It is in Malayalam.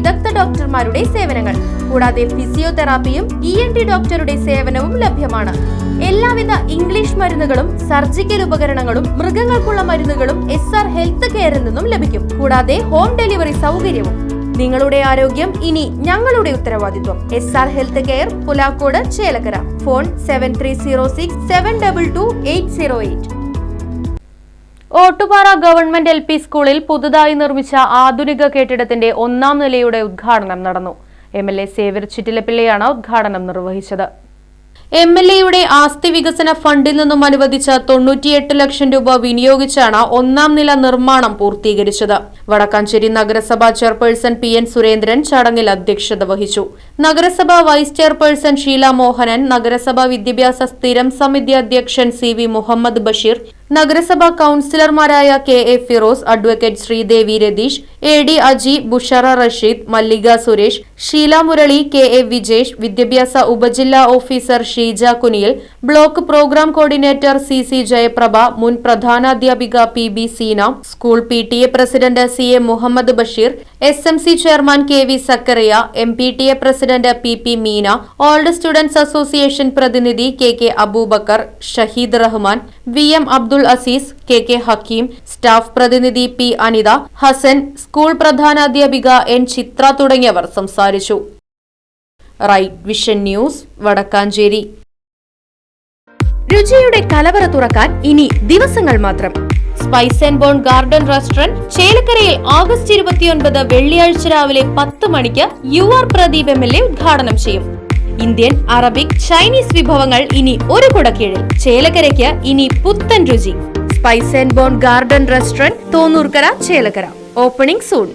വിദഗ്ധ ഡോക്ടർമാരുടെ സേവനങ്ങൾ. കൂടാതെ ഫിസിയോതെറാപ്പിയും ഇ എൻ ടി ഡോക്ടറുടെ സേവനവും ലഭ്യമാണ്. എല്ലാവിധ ഇംഗ്ലീഷ് മരുന്നുകളും സർജിക്കൽ ഉപകരണങ്ങളും മൃഗങ്ങൾക്കുള്ള മരുന്നുകളും എസ് ആർ ഹെൽത്ത് കെയറിൽ നിന്നും ലഭിക്കും. കൂടാതെ ഹോം ഡെലിവറി സൗകര്യവും. നിങ്ങളുടെ ആരോഗ്യം ഇനി ഞങ്ങളുടെ ഉത്തരവാദിത്വം. S R health care Pulakode Chelakkara. Phone seven three zero six seven double two eight zero eight Ottupara government L P സ്കൂളിൽ പുതുതായി നിർമ്മിച്ച ആധുനിക കെട്ടിടത്തിന്റെ ഒന്നാം നിലയുടെ ഉദ്ഘാടനം നടന്നു. എം എൽ എ സേവർ ചിറ്റിലപ്പിള്ളയാണ് ഉദ്ഘാടനം നിർവഹിച്ചത്. എം എൽ എയുടെ ആസ്തി വികസന ഫണ്ടിൽ നിന്നും അനുവദിച്ച തൊണ്ണൂറ്റിയെട്ട് ലക്ഷം രൂപ വിനിയോഗിച്ചാണ് ഒന്നാം നില നിർമ്മാണം പൂർത്തീകരിച്ചത്. വടക്കാഞ്ചേരി നഗരസഭാ ചെയർപേഴ്സൺ പി എൻ സുരേന്ദ്രൻ ചടങ്ങിൽ അധ്യക്ഷത വഹിച്ചു. നഗരസഭാ വൈസ് ചെയർപേഴ്സൺ ഷീല മോഹനൻ നഗരസഭാ വിദ്യാഭ്യാസ സ്ഥിരം സമിതി അധ്യക്ഷൻ സി വി മുഹമ്മദ് ബഷീർ നഗരസഭാ കൌൺസിലർമാരായ K A Firoz advocate Sreedevi Ratheesh A D Aji Bushara Rasheed Mallika Suresh Sheela Murali K A Vijesh വിദ്യാഭ്യാസ ഉപജില്ലാ officer Sheeja Kuniyil block program coordinator C C Jayaprabha മുൻ പ്രധാനാധ്യാപിക P B Seena school P T A president C A Muhammad Basheer S M C chairman K V Zakariya M P T A president P P Meena old students association പ്രതിനിധി K K Abubakar Shaheed Rahman V M Abdul Azeez K K Hakeem staff പ്രതിനിധി പി അനിത ഹസൻ സ്കൂൾ പ്രധാനാധ്യാപിക എൻ ചിത്ര തുടങ്ങിയവർ സംസാരിച്ചു. Right vision news Wadakkanchery. രുചിയുടെ കലവറ തുറക്കാൻ ഇനി ദിവസങ്ങൾ മാത്രം. Spice and bone garden restaurant ചേലക്കരയിൽ ഓഗസ്റ്റ് ഇരുപത്തിയൊൻപത് വെള്ളിയാഴ്ച രാവിലെ പത്ത് മണിക്ക് U R Pradeep M L A ഉദ്ഘാടനം ചെയ്യും. ഇന്ത്യൻ അറബിക് ചൈനീസ് വിഭവങ്ങൾ ഇനി ഒരു കുടക്കീഴിൽ. ചേലക്കരയ്ക്ക് ഇനി പുത്തൻ രുചി. Spice and bone garden restaurant Thonnurkara Chelakkara. Opening soon.